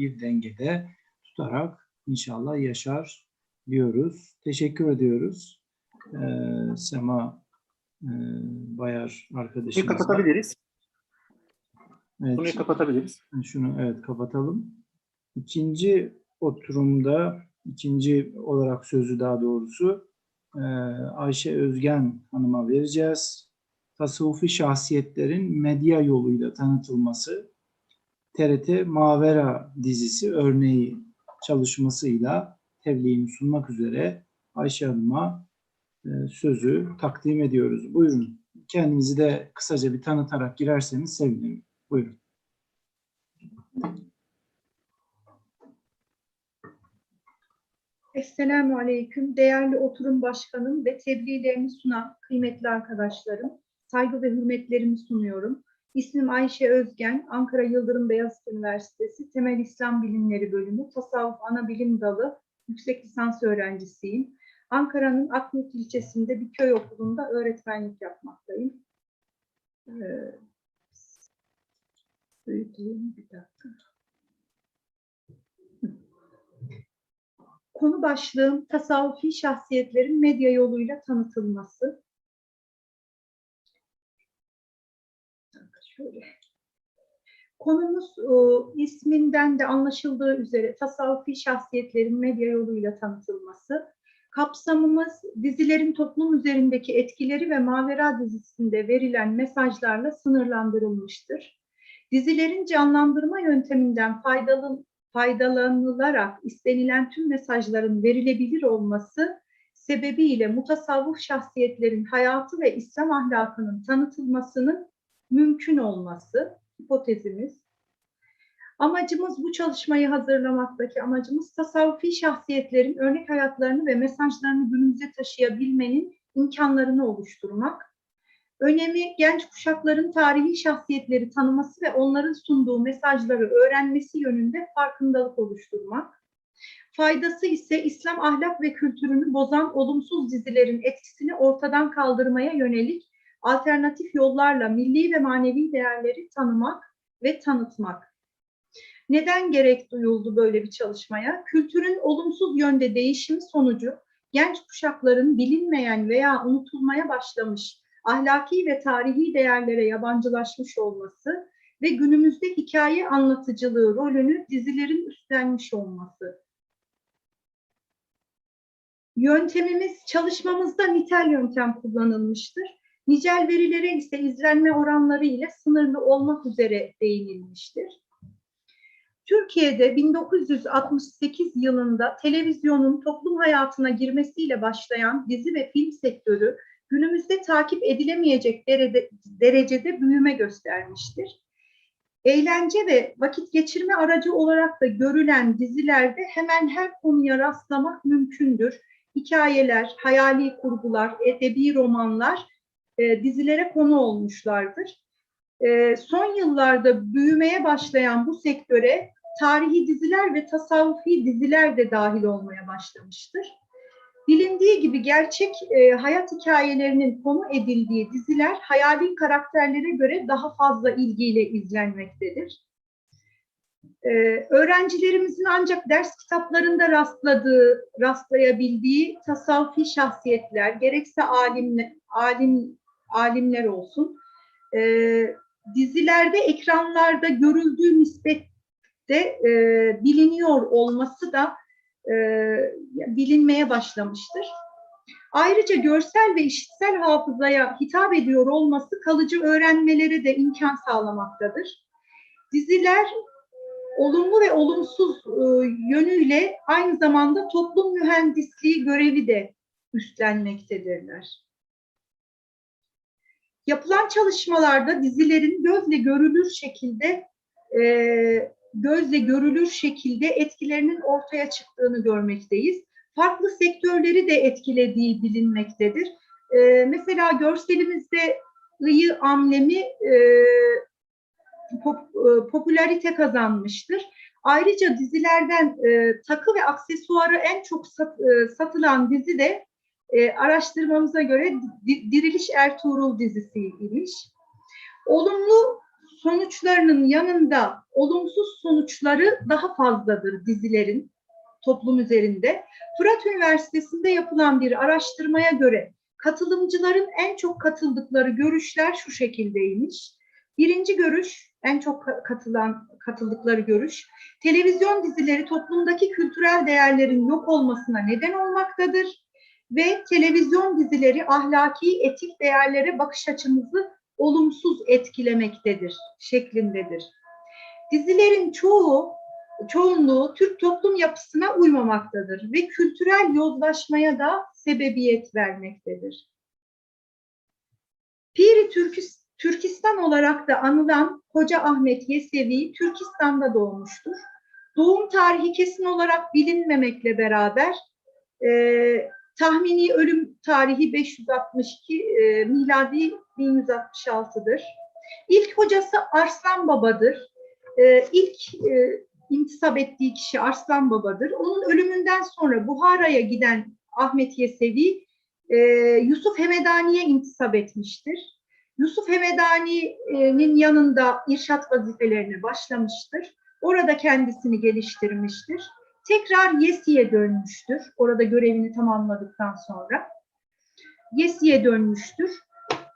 bir dengede tutarak inşallah yaşar diyoruz. Teşekkür ediyoruz. Ee, Sema e, Bayar Bunu arkadaşımıza. kapatabiliriz. Evet. Bunu kapatabiliriz. Şunu evet kapatalım. İkinci oturumda, ikinci olarak sözü daha doğrusu e, Ayşe Özgen Hanım'a vereceğiz. Tasavvufi şahsiyetlerin medya yoluyla tanıtılması, TRT Mavera dizisi örneği çalışmasıyla tebliğini sunmak üzere Ayşe Hanım'a e, sözü takdim ediyoruz. Buyurun. Kendinizi de kısaca bir tanıtarak girerseniz sevinirim. Buyurun. Esselamu Aleyküm. Değerli oturum başkanım ve tebliğlerimi sunan kıymetli arkadaşlarım, saygı ve hürmetlerimi sunuyorum. İsmim Ayşe Özgen, Ankara Yıldırım Beyazıt Üniversitesi Temel İslam Bilimleri Bölümü Tasavvuf Ana Bilim Dalı yüksek lisans öğrencisiyim. Ankara'nın Akmut ilçesinde bir köy okulunda öğretmenlik yapmaktayım. Ee, büyüteyim bir dakika. Konu başlığım tasavvufi şahsiyetlerin medya yoluyla tanıtılması. Şöyle. Konumuz e, isminden de anlaşıldığı üzere tasavvufi şahsiyetlerin medya yoluyla tanıtılması. Kapsamımız dizilerin toplum üzerindeki etkileri ve Mavera dizisinde verilen mesajlarla sınırlandırılmıştır. Dizilerin canlandırma yönteminden faydalı, faydalanılarak istenilen tüm mesajların verilebilir olması sebebiyle mutasavvuf şahsiyetlerin hayatı ve İslam ahlakının tanıtılmasının mümkün olması hipotezimiz. Amacımız bu çalışmayı hazırlamaktaki amacımız tasavvufi şahsiyetlerin örnek hayatlarını ve mesajlarını günümüze taşıyabilmenin imkanlarını oluşturmak. Önemi genç kuşakların tarihi şahsiyetleri tanıması ve onların sunduğu mesajları öğrenmesi yönünde farkındalık oluşturmak. Faydası ise İslam ahlak ve kültürünü bozan olumsuz dizilerin etkisini ortadan kaldırmaya yönelik alternatif yollarla milli ve manevi değerleri tanımak ve tanıtmak. Neden gerek duyuldu böyle bir çalışmaya? Kültürün olumsuz yönde değişimi sonucu genç kuşakların bilinmeyen veya unutulmaya başlamış ahlaki ve tarihi değerlere yabancılaşmış olması ve günümüzde hikaye anlatıcılığı rolünü dizilerin üstlenmiş olması. Yöntemimiz çalışmamızda nitel yöntem kullanılmıştır. Nicel verilere ise izlenme oranları ile sınırlı olmak üzere değinilmiştir. Türkiye'de 1968 yılında televizyonun toplum hayatına girmesiyle başlayan dizi ve film sektörü günümüzde takip edilemeyecek derede, derecede büyüme göstermiştir. Eğlence ve vakit geçirme aracı olarak da görülen dizilerde hemen her konuya rastlamak mümkündür. Hikayeler, hayali kurgular, edebi romanlar e, dizilere konu olmuşlardır. E, son yıllarda büyümeye başlayan bu sektöre tarihi diziler ve tasavvufi diziler de dahil olmaya başlamıştır. Bilindiği gibi gerçek e, hayat hikayelerinin konu edildiği diziler hayali karakterlere göre daha fazla ilgiyle izlenmektedir. E, öğrencilerimizin ancak ders kitaplarında rastladığı, rastlayabildiği tasavvufi şahsiyetler, gerekse alim, alim, alimler olsun, e, dizilerde, ekranlarda görüldüğü nispette e, biliniyor olması da e, bilinmeye başlamıştır. Ayrıca görsel ve işitsel hafızaya hitap ediyor olması kalıcı öğrenmelere de imkan sağlamaktadır. Diziler olumlu ve olumsuz e, yönüyle aynı zamanda toplum mühendisliği görevi de üstlenmektedirler. Yapılan çalışmalarda dizilerin gözle görülür şekilde e, gözle görülür şekilde etkilerinin ortaya çıktığını görmekteyiz. Farklı sektörleri de etkilediği bilinmektedir. Ee, mesela görselimizde ıyı amblemi e, pop, e, popülarite kazanmıştır. Ayrıca dizilerden e, takı ve aksesuarı en çok sat, e, satılan dizi de e, araştırmamıza göre Diriliş Ertuğrul dizisiymiş. Olumlu sonuçlarının yanında olumsuz sonuçları daha fazladır dizilerin toplum üzerinde. Fırat Üniversitesi'nde yapılan bir araştırmaya göre katılımcıların en çok katıldıkları görüşler şu şekildeymiş. Birinci görüş, en çok ka- katılan katıldıkları görüş, televizyon dizileri toplumdaki kültürel değerlerin yok olmasına neden olmaktadır ve televizyon dizileri ahlaki, etik değerlere bakış açımızı olumsuz etkilemektedir şeklindedir. Dizilerin çoğu, çoğunluğu Türk toplum yapısına uymamaktadır ve kültürel yozlaşmaya da sebebiyet vermektedir. Piri Türkis- Türkistan olarak da anılan Hoca Ahmet Yesevi Türkistan'da doğmuştur. Doğum tarihi kesin olarak bilinmemekle beraber tahmini ölüm tarihi 562, e, miladi 1166'dır. İlk hocası Arslan Baba'dır. E, ilk e, intisap ettiği kişi Arslan Baba'dır. Onun ölümünden sonra Buhara'ya giden Ahmet Yesevi e, Yusuf Hemedani'ye intisap etmiştir. Yusuf Hemedani'nin yanında irşat vazifelerine başlamıştır. Orada kendisini geliştirmiştir. Tekrar Yesi'ye dönmüştür. Orada görevini tamamladıktan sonra. Yesi'ye dönmüştür.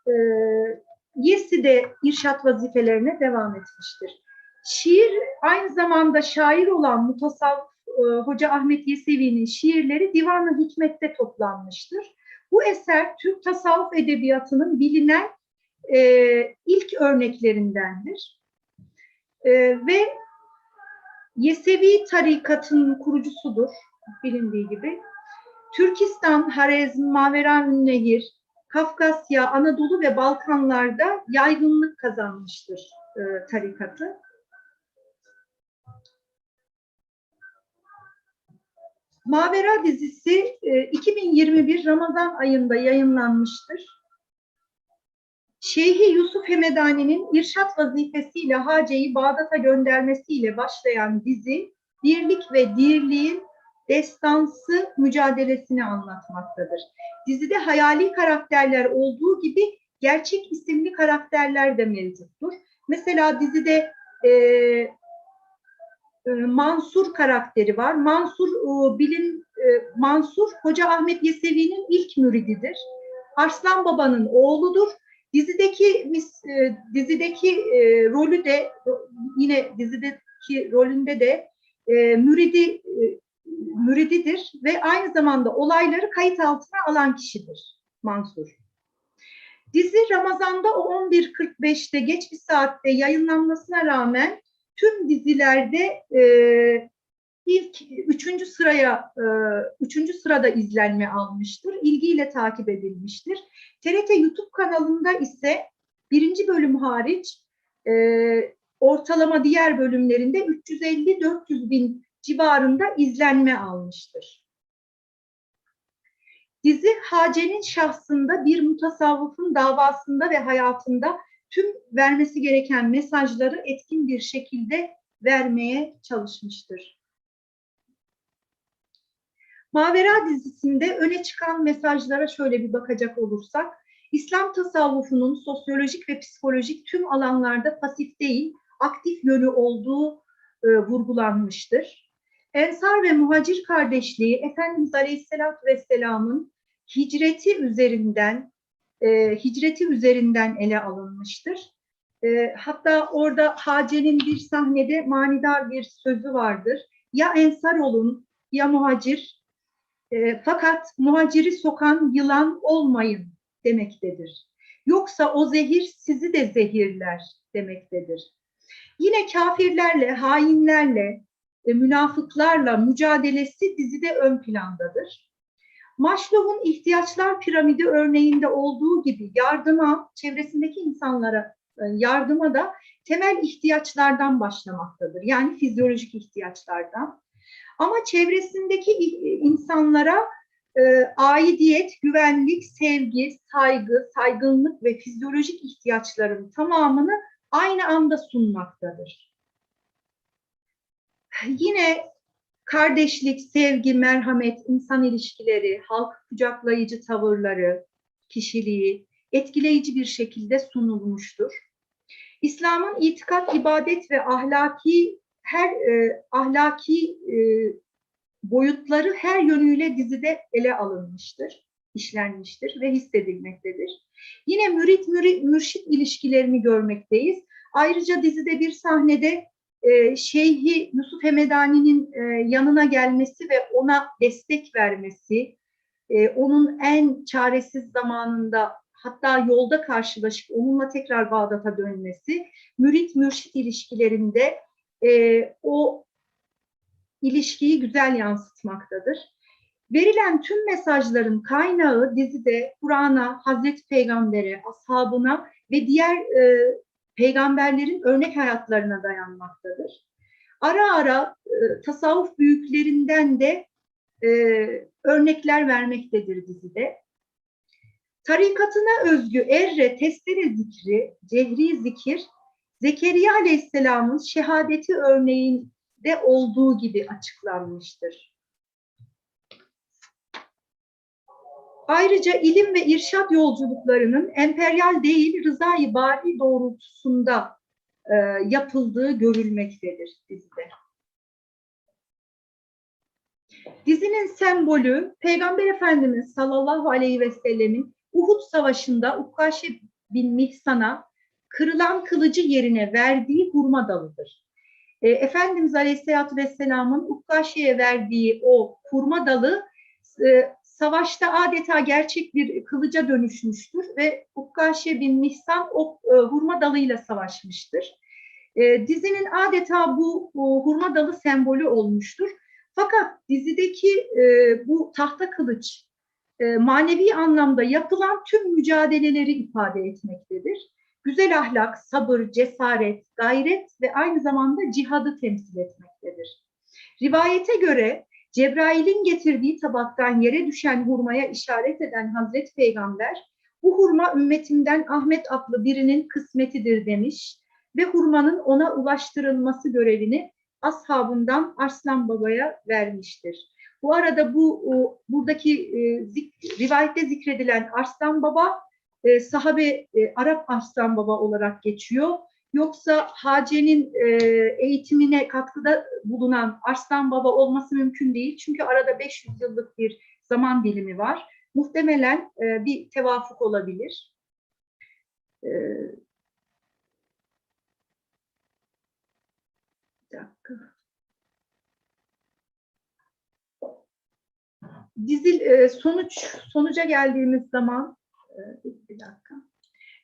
Ee, Yesi de irşat vazifelerine devam etmiştir. Şiir aynı zamanda şair olan Mutasavvıf e, Hoca Ahmet Yesevi'nin şiirleri Divan-ı Hikmet'te toplanmıştır. Bu eser Türk tasavvuf edebiyatının bilinen e, ilk örneklerindendir. E, ve Yesevi tarikatının kurucusudur bilindiği gibi. Türkistan, Harezm, Maveran Nehir, Kafkasya, Anadolu ve Balkanlarda yaygınlık kazanmıştır e, tarikatı. Mavera dizisi e, 2021 Ramazan ayında yayınlanmıştır. Şeyhi Yusuf Hemedani'nin irşat vazifesiyle Hace'yi Bağdat'a göndermesiyle başlayan dizi, birlik ve dirliğin destansı mücadelesini anlatmaktadır. Dizide hayali karakterler olduğu gibi gerçek isimli karakterler de mevcuttur. Mesela dizide e, e, Mansur karakteri var. Mansur e, bilin e, Mansur Hoca Ahmet Yesevi'nin ilk mürididir. Arslan Baba'nın oğludur. Dizideki mis- e, dizideki e, rolü de yine dizideki rolünde de e, müridi e, mürididir ve aynı zamanda olayları kayıt altına alan kişidir Mansur. Dizi Ramazan'da o 11.45'te geç bir saatte yayınlanmasına rağmen tüm dizilerde e, ilk üçüncü sıraya e, üçüncü sırada izlenme almıştır. İlgiyle takip edilmiştir. TRT YouTube kanalında ise birinci bölüm hariç e, ortalama diğer bölümlerinde 350-400 bin civarında izlenme almıştır. Dizi Hace'nin şahsında bir mutasavvıfın davasında ve hayatında tüm vermesi gereken mesajları etkin bir şekilde vermeye çalışmıştır. Mavera dizisinde öne çıkan mesajlara şöyle bir bakacak olursak, İslam tasavvufunun sosyolojik ve psikolojik tüm alanlarda pasif değil, aktif yönü olduğu e, vurgulanmıştır. Ensar ve muhacir kardeşliği Efendimiz Aleyhisselatü Vesselam'ın hicreti üzerinden e, hicreti üzerinden ele alınmıştır. E, hatta orada Hace'nin bir sahnede manidar bir sözü vardır. Ya ensar olun ya muhacir e, fakat muhaciri sokan yılan olmayın demektedir. Yoksa o zehir sizi de zehirler demektedir. Yine kafirlerle, hainlerle, e, münafıklarla mücadelesi dizide ön plandadır. Maslow'un ihtiyaçlar piramidi örneğinde olduğu gibi yardıma, çevresindeki insanlara e, yardıma da temel ihtiyaçlardan başlamaktadır. Yani fizyolojik ihtiyaçlardan. Ama çevresindeki insanlara e, aidiyet, güvenlik, sevgi, saygı, saygınlık ve fizyolojik ihtiyaçların tamamını aynı anda sunmaktadır. Yine kardeşlik, sevgi, merhamet, insan ilişkileri, halk kucaklayıcı tavırları, kişiliği etkileyici bir şekilde sunulmuştur. İslam'ın itikat, ibadet ve ahlaki her e, ahlaki e, boyutları her yönüyle dizide ele alınmıştır, işlenmiştir ve hissedilmektedir. Yine mürit mürit mürşit ilişkilerini görmekteyiz. Ayrıca dizide bir sahnede e, Şeyhi Yusuf Hemedani'nin e, yanına gelmesi ve ona destek vermesi, e, onun en çaresiz zamanında hatta yolda karşılaşıp onunla tekrar Bağdat'a dönmesi, mürit mürşit ilişkilerinde e, o ilişkiyi güzel yansıtmaktadır. Verilen tüm mesajların kaynağı dizide Kur'an'a, Hazreti Peygamber'e, ashabına ve diğer e, peygamberlerin örnek hayatlarına dayanmaktadır. Ara ara e, tasavvuf büyüklerinden de e, örnekler vermektedir dizide. Tarikatına özgü erre, testere zikri, cehri zikir, Zekeriya Aleyhisselam'ın şehadeti örneğinde olduğu gibi açıklanmıştır. Ayrıca ilim ve irşat yolculuklarının emperyal değil, rızayı bari doğrultusunda e, yapıldığı görülmektedir dizide. Dizinin sembolü Peygamber Efendimiz sallallahu aleyhi ve sellemin Uhud Savaşı'nda Ukkaşe bin Mihsan'a kırılan kılıcı yerine verdiği hurma dalıdır. E, Efendimiz Aleyhisselatü Vesselam'ın Ukkaşe'ye verdiği o hurma dalı e, savaşta adeta gerçek bir kılıca dönüşmüştür ve Ukkaşe bin Mihsan o e, hurma dalıyla savaşmıştır. E, dizinin adeta bu, bu hurma dalı sembolü olmuştur. Fakat dizideki e, bu tahta kılıç e, manevi anlamda yapılan tüm mücadeleleri ifade etmektedir. Güzel ahlak, sabır, cesaret, gayret ve aynı zamanda cihadı temsil etmektedir. Rivayete göre Cebrail'in getirdiği tabaktan yere düşen hurmaya işaret eden Hazreti Peygamber, bu hurma ümmetimden Ahmet adlı birinin kısmetidir demiş ve hurmanın ona ulaştırılması görevini ashabından Arslan Baba'ya vermiştir. Bu arada bu buradaki e, rivayette zikredilen Arslan Baba e, sahabe e, Arap Arslan Baba olarak geçiyor. Yoksa Hace'nin e, eğitimine katkıda bulunan Arslan Baba olması mümkün değil. Çünkü arada 500 yıllık bir zaman dilimi var. Muhtemelen e, bir tevafuk olabilir. E, bir dakika. Dizil e, sonuç sonuca geldiğimiz zaman bir dakika.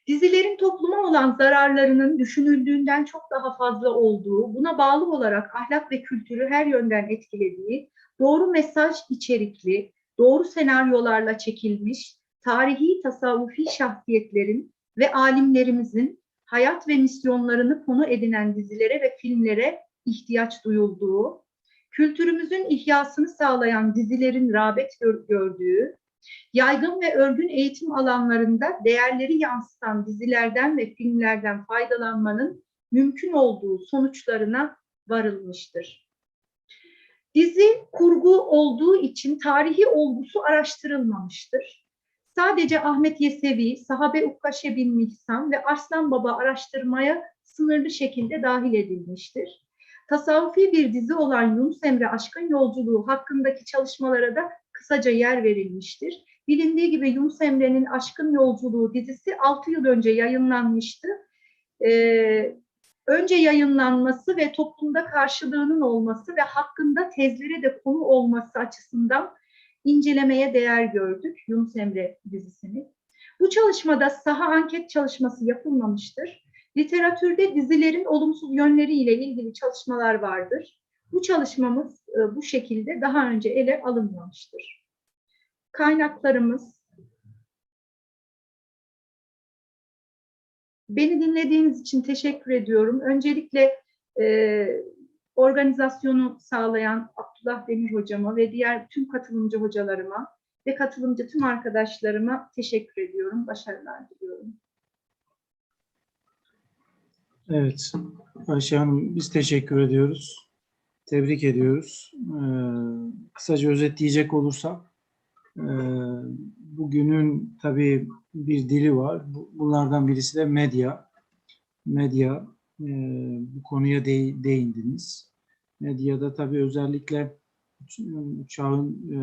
Dizilerin topluma olan zararlarının düşünüldüğünden çok daha fazla olduğu, buna bağlı olarak ahlak ve kültürü her yönden etkilediği, doğru mesaj içerikli, doğru senaryolarla çekilmiş, tarihi tasavvufi şahsiyetlerin ve alimlerimizin hayat ve misyonlarını konu edinen dizilere ve filmlere ihtiyaç duyulduğu, kültürümüzün ihyasını sağlayan dizilerin rağbet gördüğü, yaygın ve örgün eğitim alanlarında değerleri yansıtan dizilerden ve filmlerden faydalanmanın mümkün olduğu sonuçlarına varılmıştır. Dizi kurgu olduğu için tarihi olgusu araştırılmamıştır. Sadece Ahmet Yesevi, Sahabe Ukkaşe bin Mihsan ve Arslan Baba araştırmaya sınırlı şekilde dahil edilmiştir. Tasavvufi bir dizi olan Yunus Emre Aşkın Yolculuğu hakkındaki çalışmalara da kısaca yer verilmiştir. Bilindiği gibi Yunus Emre'nin Aşkın Yolculuğu dizisi 6 yıl önce yayınlanmıştı. Ee, önce yayınlanması ve toplumda karşılığının olması ve hakkında tezlere de konu olması açısından incelemeye değer gördük Yunus Emre dizisini. Bu çalışmada saha anket çalışması yapılmamıştır. Literatürde dizilerin olumsuz yönleriyle ilgili çalışmalar vardır. Bu çalışmamız e, bu şekilde daha önce ele alınmamıştır. Kaynaklarımız Beni dinlediğiniz için teşekkür ediyorum. Öncelikle e, organizasyonu sağlayan Abdullah Demir hocama ve diğer tüm katılımcı hocalarıma ve katılımcı tüm arkadaşlarıma teşekkür ediyorum. Başarılar diliyorum. Evet, Ayşe Hanım biz teşekkür ediyoruz. Tebrik ediyoruz. Ee, kısaca özetleyecek olursak, e, bugünün tabii bir dili var. Bu- Bunlardan birisi de medya. medya e, bu konuya de- değindiniz. Medyada tabii özellikle çağın e,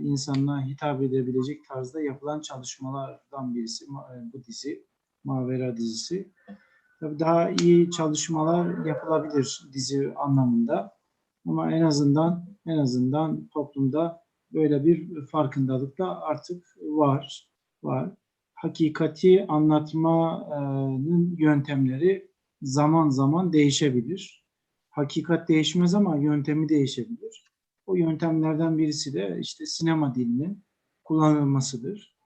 insanına hitap edebilecek tarzda yapılan çalışmalardan birisi e, bu dizi, Mavera dizisi. Tabii daha iyi çalışmalar yapılabilir dizi anlamında. Ama en azından en azından toplumda böyle bir farkındalık da artık var. Var. Hakikati anlatmanın yöntemleri zaman zaman değişebilir. Hakikat değişmez ama yöntemi değişebilir. O yöntemlerden birisi de işte sinema dilinin kullanılmasıdır.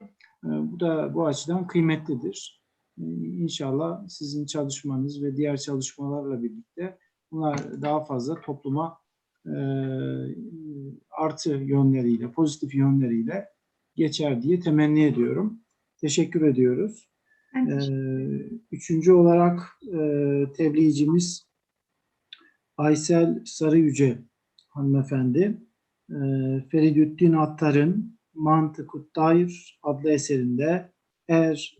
Ee, Bu da bu açıdan kıymetlidir. Ee, İnşallah sizin çalışmanız ve diğer çalışmalarla birlikte bunlar daha fazla topluma e, artı yönleriyle, pozitif yönleriyle geçer diye temenni ediyorum. Teşekkür ediyoruz. Teşekkür Üçüncü olarak e, tebliğcimiz Aysel Sarıyüce hanımefendi. E, Feridüddin Attar'ın Mantık-ı Dair adlı eserinde Er